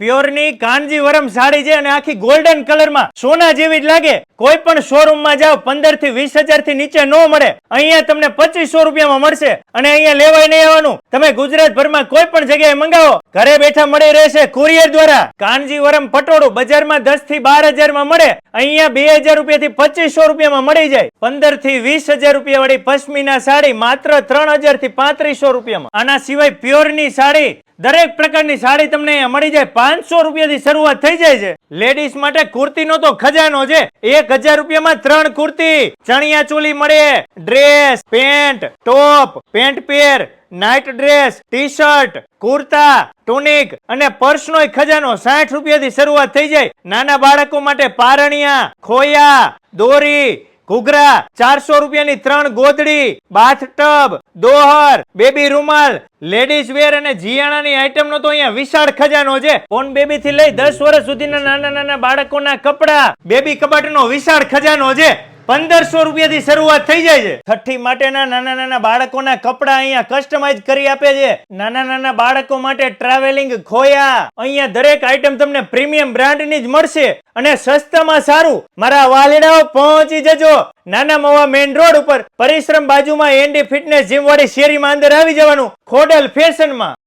પ્યોરની કાનજીવરમ સાડી છે અને આખી ગોલ્ડન કલરમાં સોના જેવી જ લાગે. કોઈ પણ શોરૂમમાં જાઓ પંદરથી વીસ હજારથી નીચે ન મળે. અહીંયા તમને પચીસો રૂપિયામાં મળશે અને અહીંયા લેવાય નહીં આવવાનું. તમે ગુજરાતભરમાં કોઈ પણ જગ્યાએ મંગાવો. ઘરે બેઠા મળી રહેશે કુરિયર દ્વારા. કાનજીવરમ પટોળું બજારમાં દસથી બાર હજારમાં મળે. અહીંયા બે હજાર રૂપિયા થી પચીસો રૂપિયામાં મળી જાય. પંદરથી વીસ હજાર રૂપિયા વાળી પશ્મિના સાડી માત્ર ત્રણ હજારથી પાંત્રીસો રૂપિયામાં. આના સિવાય પ્યોરની સાડી દરેક પ્રકારની સાડી તમને અહીંયા મળી જાય. પાંચસો રૂપિયાથી શરૂઆત થઈ જાય છે. લેડીઝ માટે કુર્તીનો તો ખજાનો છે. એક હજાર રૂપિયામાં ત્રણ કુર્તી. ચણિયા ચોલી મળે. Dress pant top pant pair night dress T shirt kurta tunic અને પર્સનો ખજાનો સાઠ રૂપિયાથી શરૂઆત થઈ જાય. નાના બાળકો માટે પારણિયા, ખોયા, દોરી ઘૂઘરા, ચારસો રૂપિયાની ત્રણ ગોદડી, બાથ ટબ, દોહર, બેબી રૂમાલ, લેડીઝ વેર અને જીયાણાની આઈટમનો તો અહીંયા વિશાળ ખજાનો છે. ઓન બેબી થી લઈ દસ વર્ષ સુધીના નાના નાના બાળકોના કપડા, બેબી કબાટનો વિશાળ ખજાનો છે. પંદરસો રૂપિયાથી શરૂઆત થઈ જાય છે. છઠ્ઠી માટેના નાના નાના બાળકોના કપડા અહીંયા કસ્ટમાઇઝ કરી આપે છે. નાના નાના બાળકો માટે ટ્રાવેલિંગ ખોયા. અહીંયા દરેક આઈટમ તમને પ્રીમિયમ બ્રાન્ડની જ મળશે. અને સસ્તામાં સારું. મારા વાલીડાઓ પહોંચી જજો. નાના મવા મેઇન રોડ ઉપર પરિશ્રમ બાજુમાં એનડી ફિટનેસ જીમ વાળી શેરીમાં અંદર આવી જવાનું. ખોડલ ફેશનમાં